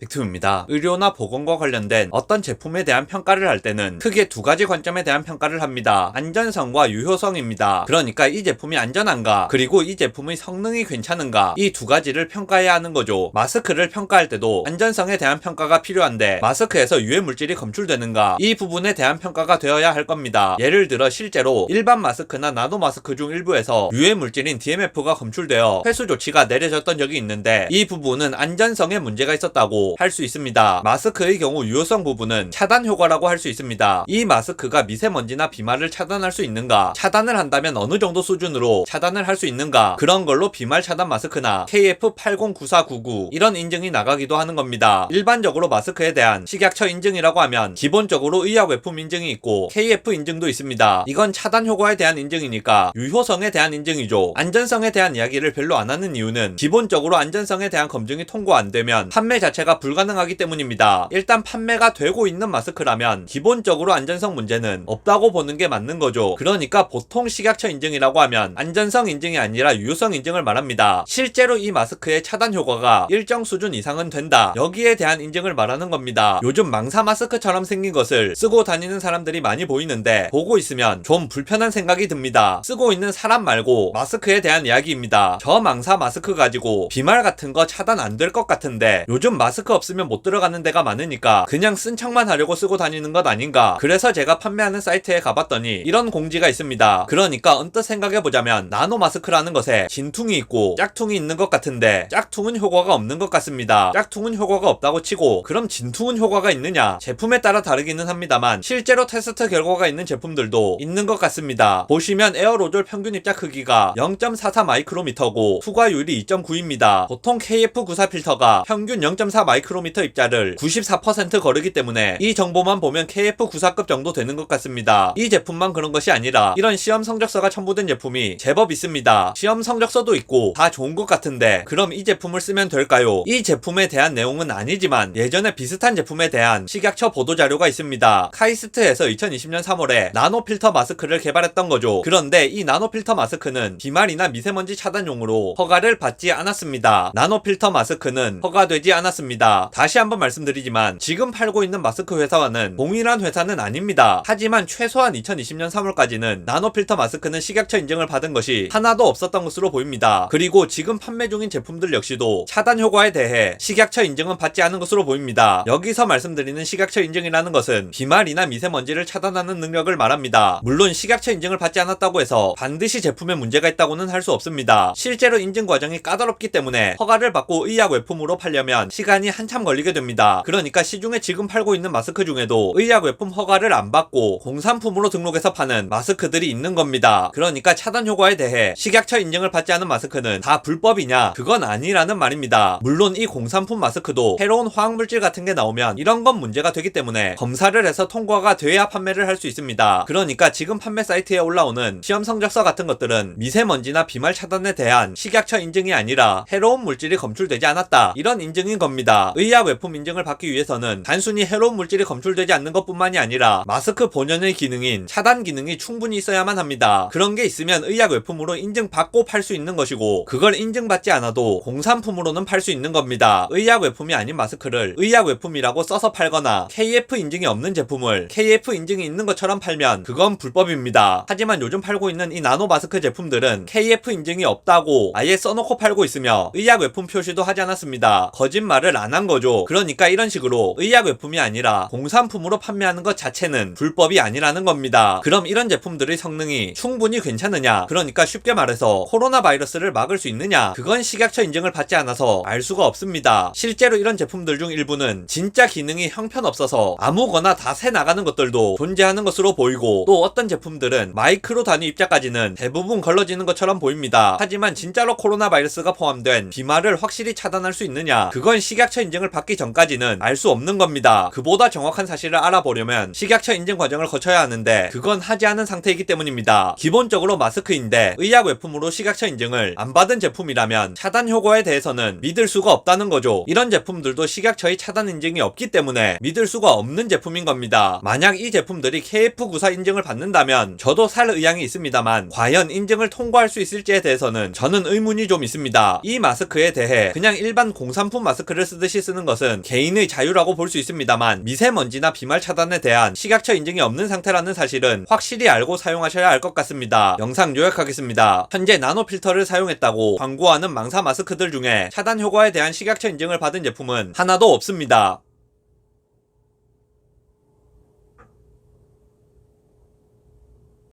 빅투입니다. 의료나 보건과 관련된 어떤 제품에 대한 평가를 할 때는 크게 두 가지 관점에 대한 평가를 합니다. 안전성과 유효성입니다. 그러니까 이 제품이 안전한가, 그리고 이 제품의 성능이 괜찮은가, 이 두 가지를 평가해야 하는 거죠. 마스크를 평가할 때도 안전성에 대한 평가가 필요한데, 마스크에서 유해 물질이 검출되는가, 이 부분에 대한 평가가 되어야 할 겁니다. 예를 들어 실제로 일반 마스크나 나노 마스크 중 일부에서 유해 물질인 DMF가 검출되어 회수 조치가 내려졌던 적이 있는데, 이 부분은 안전성에 문제가 있었다고 할 수 있습니다. 마스크의 경우 유효성 부분은 차단 효과라고 할 수 있습니다. 이 마스크가 미세먼지나 비말을 차단할 수 있는가? 차단을 한다면 어느 정도 수준으로 차단을 할 수 있는가? 그런 걸로 비말 차단 마스크나 KF809499 이런 인증이 나가기도 하는 겁니다. 일반적으로 마스크에 대한 식약처 인증이라고 하면 기본적으로 의약 외품 인증이 있고 KF 인증도 있습니다. 이건 차단 효과에 대한 인증이니까 유효성에 대한 인증이죠. 안전성에 대한 이야기를 별로 안 하는 이유는 기본적으로 안전성에 대한 검증이 통과 안 되면 판매 자체가 불가능하기 때문입니다. 일단 판매가 되고 있는 마스크라면 기본적으로 안전성 문제는 없다고 보는 게 맞는 거죠. 그러니까 보통 식약처 인증이라고 하면 안전성 인증이 아니라 유효성 인증을 말합니다. 실제로 이 마스크의 차단 효과가 일정 수준 이상은 된다. 여기에 대한 인증을 말하는 겁니다. 요즘 망사 마스크처럼 생긴 것을 쓰고 다니는 사람들이 많이 보이는데 보고 있으면 좀 불편한 생각이 듭니다. 쓰고 있는 사람 말고 마스크에 대한 이야기입니다. 저 망사 마스크 가지고 비말 같은 거 차단 안 될 것 같은데 요즘 마스크 없으면 못 들어가는 데가 많으니까 그냥 쓴 척만 하려고 쓰고 다니는 것 아닌가. 그래서 제가 판매하는 사이트에 가봤더니 이런 공지가 있습니다. 그러니까 언뜻 생각해보자면 나노 마스크라는 것에 진퉁이 있고 짝퉁이 있는 것 같은데 짝퉁은 효과가 없는 것 같습니다. 짝퉁은 효과가 없다고 치고 그럼 진퉁은 효과가 있느냐? 제품에 따라 다르기는 합니다만 실제로 테스트 결과가 있는 제품들도 있는 것 같습니다. 보시면 에어로졸 평균 입자 크기가 0.44 마이크로미터고 투과율이 2.9입니다. 보통 KF94 필터가 평균 0.4 마이크로미터 입자를 94% 거르기 때문에 이 정보만 보면 KF94급 정도 되는 것 같습니다. 이 제품만 그런 것이 아니라 이런 시험 성적서가 첨부된 제품이 제법 있습니다. 시험 성적서도 있고 다 좋은 것 같은데 그럼 이 제품을 쓰면 될까요? 이 제품에 대한 내용은 아니지만 예전에 비슷한 제품에 대한 식약처 보도 자료가 있습니다. 카이스트에서 2020년 3월에 나노 필터 마스크를 개발했던 거죠. 그런데 이 나노 필터 마스크는 비말이나 미세먼지 차단용으로 허가를 받지 않았습니다. 나노 필터 마스크는 허가되지 않았 습니다. 다시 한번 말씀드리지만 지금 팔고 있는 마스크 회사와는 동일한 회사는 아닙니다. 하지만 최소한 2020년 3월까지는 나노 필터 마스크는 식약처 인증을 받은 것이 하나도 없었던 것으로 보입니다. 그리고 지금 판매 중인 제품들 역시도 차단 효과에 대해 식약처 인증은 받지 않은 것으로 보입니다. 여기서 말씀드리는 식약처 인증이라는 것은 비말이나 미세먼지를 차단하는 능력을 말합니다. 물론 식약처 인증을 받지 않았다고 해서 반드시 제품에 문제가 있다고는 할 수 없습니다. 실제로 인증 과정이 까다롭기 때문에 허가를 받고 의약 외품으로 팔려면 시간이 한참 걸리게 됩니다. 그러니까 시중에 지금 팔고 있는 마스크 중에도 의약 외품 허가를 안 받고 공산품으로 등록해서 파는 마스크들이 있는 겁니다. 그러니까 차단 효과에 대해 식약처 인증을 받지 않은 마스크는 다 불법이냐? 그건 아니라는 말입니다. 물론 이 공산품 마스크도 해로운 화학물질 같은 게 나오면 이런 건 문제가 되기 때문에 검사를 해서 통과가 돼야 판매를 할 수 있습니다. 그러니까 지금 판매 사이트에 올라오는 시험 성적서 같은 것들은 미세먼지나 비말 차단에 대한 식약처 인증이 아니라 해로운 물질이 검출되지 않았다. 이런 인증인 겁니다. 의약 외품 인증을 받기 위해서는 단순히 해로운 물질이 검출되지 않는 것뿐만이 아니라 마스크 본연의 기능인 차단 기능이 충분히 있어야만 합니다. 그런 게 있으면 의약 외품으로 인증받고 팔 수 있는 것이고 그걸 인증받지 않아도 공산품으로는 팔 수 있는 겁니다. 의약 외품이 아닌 마스크를 의약 외품이라고 써서 팔거나 KF 인증이 없는 제품을 KF 인증이 있는 것처럼 팔면 그건 불법입니다. 하지만 요즘 팔고 있는 이 나노 마스크 제품들은 KF 인증이 없다고 아예 써놓고 팔고 있으며 의약 외품 표시도 하지 않았습니다. 거짓말을 안한 거죠. 그러니까 이런 식으로 의약 외품이 아니라 공산품으로 판매하는 것 자체는 불법이 아니라는 겁니다. 그럼 이런 제품들의 성능이 충분히 괜찮으냐? 그러니까 쉽게 말해서 코로나 바이러스를 막을 수 있느냐? 그건 식약처 인증을 받지 않아서 알 수가 없습니다. 실제로 이런 제품들 중 일부는 진짜 기능이 형편없어서 아무거나 다 새 나가는 것들도 존재하는 것으로 보이고 또 어떤 제품들은 마이크로 단위 입자까지는 대부분 걸러지는 것처럼 보입니다. 하지만 진짜로 코로나 바이러스가 포함된 비말을 확실히 차단할 수 있느냐? 그건 식약처 인증을 받기 전까지는 알 수 없는 겁니다. 그보다 정확한 사실을 알아보려면 식약처 인증 과정을 거쳐야 하는데 그건 하지 않은 상태이기 때문입니다. 기본적으로 마스크인데 의약 외품으로 식약처 인증을 안 받은 제품이라면 차단 효과에 대해서는 믿을 수가 없다는 거죠. 이런 제품들도 식약처의 차단 인증이 없기 때문에 믿을 수가 없는 제품인 겁니다. 만약 이 제품들이 KF94 인증을 받는다면 저도 살 의향이 있습니다만 과연 인증을 통과할 수 있을지에 대해서는 저는 의문이 좀 있습니다. 이 마스크에 대해 그냥 일반 공산품 마스크를 쓰듯이 편하듯이 쓰는 것은 개인의 자유라고 볼 수 있습니다만 미세먼지나 비말 차단에 대한 식약처 인증이 없는 상태라는 사실은 확실히 알고 사용하셔야 할 것 같습니다. 영상 요약하겠습니다. 현재 나노 필터를 사용했다고 광고하는 망사 마스크들 중에 차단 효과에 대한 식약처 인증을 받은 제품은 하나도 없습니다.